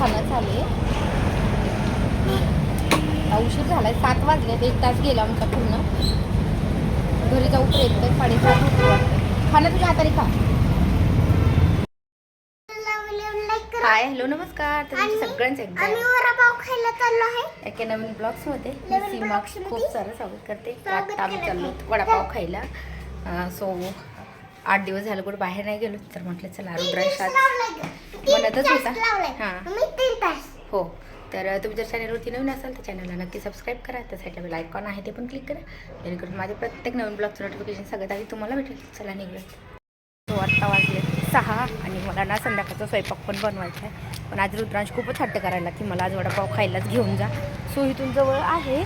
खाणं आता उशीर झालाय सात वाजले एक तास गेला आमचा पूर्ण. घरी जाऊ पर्यंत साडेसात खाणं तुझ्या हाताने खा. हाय हॅलो नमस्कार. तर तुमचं सगळ्यांचं एका नवीन ब्लॉग्समध्ये. मी सीमा खूप सारं स्वागत करते. आता आम्ही चाललो. वडापाव खायला. सो आठ दिवस झालं कुठं बाहेर नाही गेलो तर म्हटलं चला रुद्रांश आज म्हणतच होता. हां. मी तीन तास. हो. तर तुम्ही जर चॅनलवरती नवीन असाल तर चॅनलला नक्की सबस्क्राईब करा. त्या साईडला बेल आयकॉन आहे ते पण क्लिक करा. जेणेकरून माझे प्रत्येक नवीन ब्लॉगचं नोटिफिकेशन सगळ्यात आधी तुम्हाला भेटेल. चला निघूयात तो आत्ता वाजले सहा आणि मला ना संध्याकाळचा स्वयंपाक पण बनवायचा आहे. पण आज रुद्रांश खूपच हट्ट करायला की मला आज वडापाव खायलाच घेऊन जा. सो इथून जवळ आहे.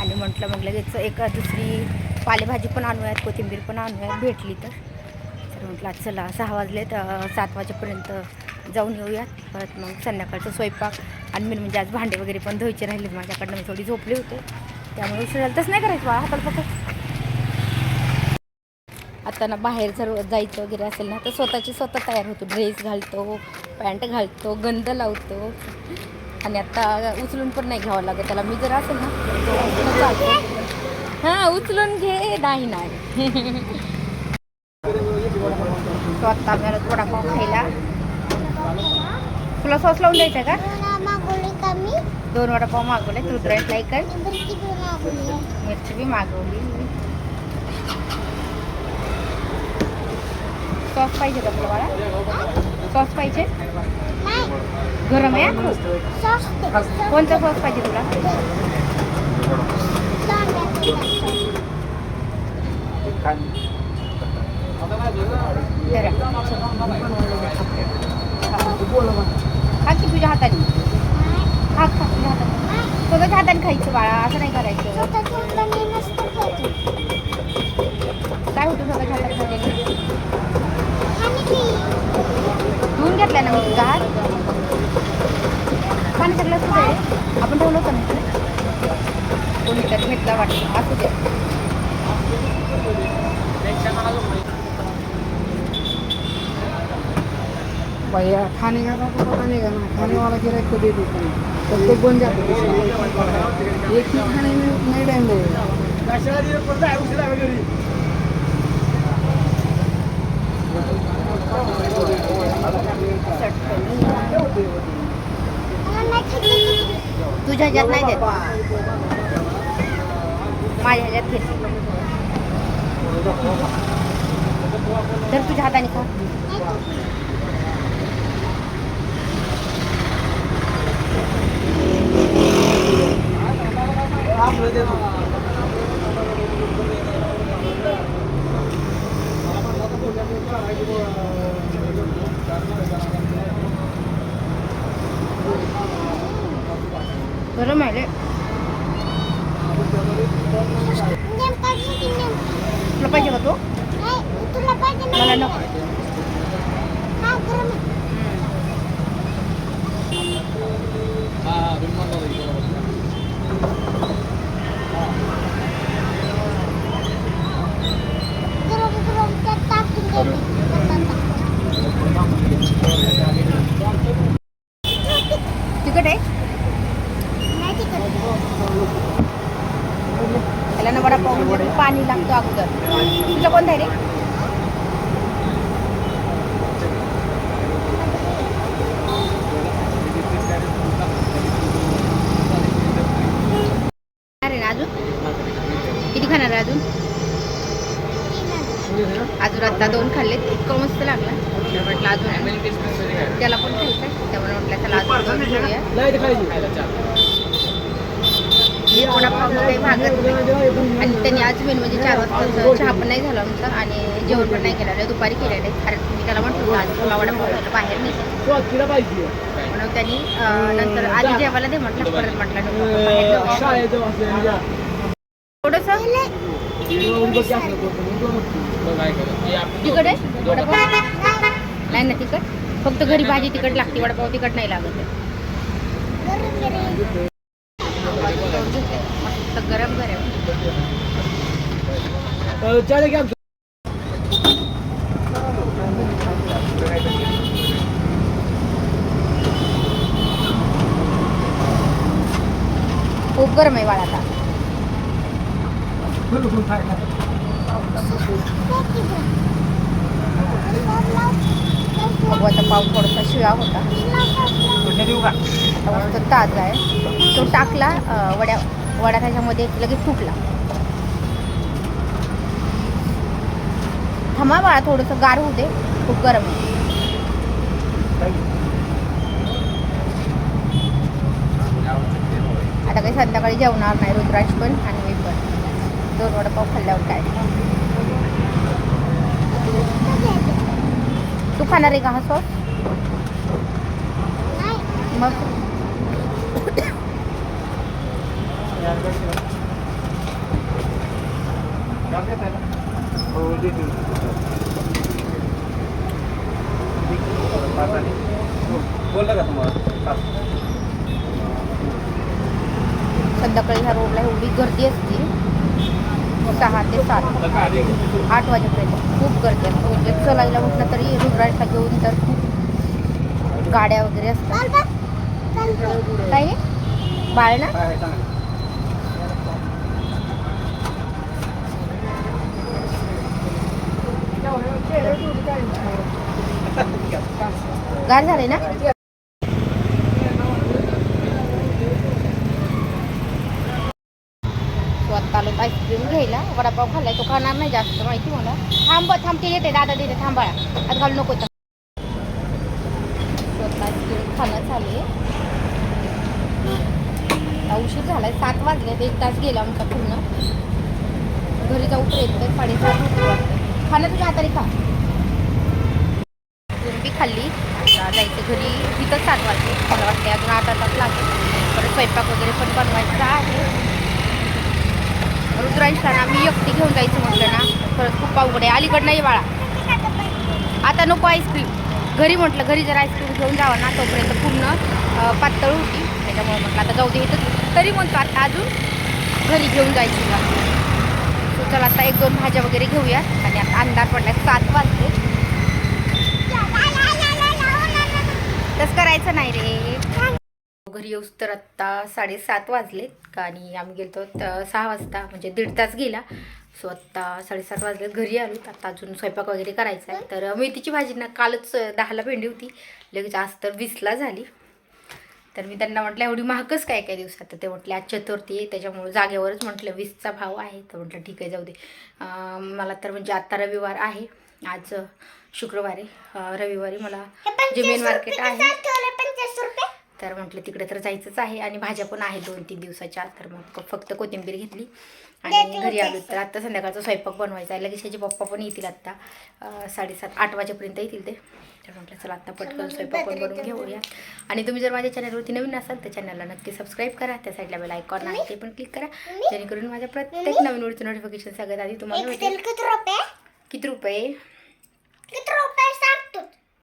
आणि म्हटलं मग लगेच एक दुसरी पालेभाजी पण आणूयात कोथिंबीर पण आणूयात भेटली तर. तर म्हटलं चला सहा वाजले तर सात वाजेपर्यंत जाऊन येऊयात. परत मग संध्याकाळचा स्वयंपाक आणि मी म्हणजे आज भांडे वगैरे पण धुवायचे राहिले माझ्याकडनं मी थोडी झोपली होते. त्यामुळे उशीर झाला. तसं नाही करायचं बाळा हाताला फक्त आता ना बाहेर जर जायचं वगैरे असेल ना तर स्वतःची स्वतः तयार होतो. ड्रेस घालतो पॅन्ट घालतो गंध लावतो. आणि आता उचलून पण नाही घ्यावं लागत. त्याला मी जर असेल ना तर तो उचलून चालतो हां उचलून घे नाही नाही. तो आत्ता आम्हाला वडापाव खायला. तुला सॉस लावून द्यायचा का? दोन वडापाव मागवले मिरची पण मागवली मिरची बी मागवली. सॉस पाहिजे का तुला बाळा सॉस पाहिजे? गरम आहे. कोणता सॉस पाहिजे तुला. खा की तुझ्या हाताने? खा खा तुझ्या हाताने. स्वतःच्या हाताने खायचं बाळा असं नाही करायचं. काय होतं स्वतःच्या हाताने खाल्लेलं धुवून घेतलाय ना मी गार पाणी सगळं सुद्धा आपण ठेवलं होतं ना इकडे? कोणीतरी घेतला वाटतं असू दे. भैया खाने का तो पता नहीं करना खाने वाला गिराक को दे देते हैं तब तक बन जाते हैं एक ही खाने में नहीं टाइम लगेगा खायचं. तुझ्या ह्याच्यात नाही देत. माझ्या ह्याच्यात घेतली तर तुझ्या हाताने खा. गरम आहे रे नेम काढली की नेम. तुला पाहिजे का तो नाही, तुला पाहिजे ना? मला नको हा, गरम आहे. गरम गरम त्यात टाकून देते. तिकट आहे नाही तिखट. त्याला ना वडापाव म्हणजे पाणी लागतो अगोदर तुझा कोणता आहे रे अरे ना अजून किती खाणार आहे अजून अजून आता दोन खाल्लेत. इतकं मस्त लागला. म्हटलं अजून. त्याला पण खायचं आहे. त्यामुळे म्हटलं त्याला अजून घेऊया काही भागत नाही आणि त्यांनी आज मेन म्हणजे चार वाजता चहा पण नाही झाला आमचा. आणि जेवण पण नाही केलं दुपारी केलेलं. आहे कारण मी त्याला म्हटलं आज तुला वडापाव बाहेर नाही. म्हणून त्यांनी नंतर आधी जेवायला दे म्हटलं परत म्हटलं थोडंसं वडापाव नाही ना तिकट फक्त घरी भाजी तिकट लागते वडापाव तिकट नाही लागत. गरम गरम खूप गरम आहे वाढ आता. भगवाचा पाव थोडासा शिळा होता. मस्त ताजा आहे. तो टाकला वड्या वडा त्याच्यामध्ये लगेच फुटला थांबा बाळा थोडंसं गार दे. खूप गरम आहे. आता काही संध्याकाळी जेवणार नाही रुद्राज पण. आणि दोन वडापाव खाल्ल्यावर काय? तू खाणार आहे का हा सॉस? मग? बोलला का तुम्हाला संध्याकाळी ह्या रोडला एवढी गर्दी असते. सहा ते सात. आठ वाजेपर्यंत. खूप गर्दी असते. म्हणजे चलायला म्हटलं तरी रुद्राजला घेऊन तर खूप गाड्या वगैरे असतात. काय बाळ ना गार झाले ना स्वतः आलो आईस्क्रीम घ्यायला. वडापाव खाल्लाय तो खाणार नाही जास्त माहिती मला. थांब थांबते येते दादा देते थांबाळा आता घालू नको तर आईस्क्रीम खाणं झाले आता उशीर झालाय सात वाजले एक तास गेला आमचा पूर्ण. घरी जाऊ प्रयत्न साडेसात सात वाटतं. खाणं तुझ्या हाताने खा. बी खाल्ली. आता जायचं घरी तिथंच सात वाजले. मला वाटते अजून आठ तास लागेल. परत स्वयंपाक वगैरे पण बनवायचा आहे. रुद्रांशला ना मी एकटी घेऊन जायचं म्हटलं ना परत खूप अवघड आहे. अलीकड नाही बाळा. आता नको आईस्क्रीम घरी म्हटलं घरी जर आईस्क्रीम घेऊन जावा ना तोपर्यंत पूर्ण पातळ होती. त्याच्यामुळे म्हटलं आता जाऊ दे इथं तरी म्हणतो आता अजून घरी घेऊन जायची का So चला आता एक दोन भाज्या वगैरे घेऊया आणि आता अंधार पडला सात वाजले. तसं करायचं नाही रे. घरी येऊस तर आत्ता साडेसात वाजलेत आणि आम्ही गेलो सहा वाजता म्हणजे दीड तास गेला. सो आत्ता साडेसात वाजले घरी आलो. आता अजून स्वयंपाक वगैरे करायचा आहे. तर मेथीची भाजी ना कालच दहाला भेंडी होती. लगेच आज तर वीसला झाली. तर मी त्यांना म्हटलं एवढी महागच काय काय दिवसात? तर ते म्हटले आज चतुर्थी आहे त्याच्यामुळे जागेवरच म्हटलं वीसचा भाव आहे. तर म्हटलं ठीक आहे जाऊ दे. मला तर म्हणजे आत्ता रविवार आहे. आज शुक्रवारी रविवारी मला जे मेन मार्केट आहे. तर म्हटलं तिकडे तर जायचंच आहे आणि भाज्या पण आहेत दोन तीन दिवसाच्या. तर मग फक्त कोथिंबीर घेतली आणि घरी आलो तर आत्ता संध्याकाळचा स्वयंपाक बनवायचा आहे. लगेच ह्याचे पप्पा पण येतील आत्ता साडेसात आठ वाजेपर्यंत येतील ते. तर म्हटलं चला आत्ता पटकन स्वयंपाक पण बनवून घेऊया. आणि तुम्ही जर माझ्या चॅनलवरती नवीन असाल तर चॅनलला नक्की सबस्क्राईब करा. त्या साईडला बेल आयकॉन आहे ते पण क्लिक करा. जेणेकरून माझ्या प्रत्येक नवीन व्हिडिओचं नोटिफिकेशन सगळ्यात आधी तुम्हाला भेटेल. किती रुपये?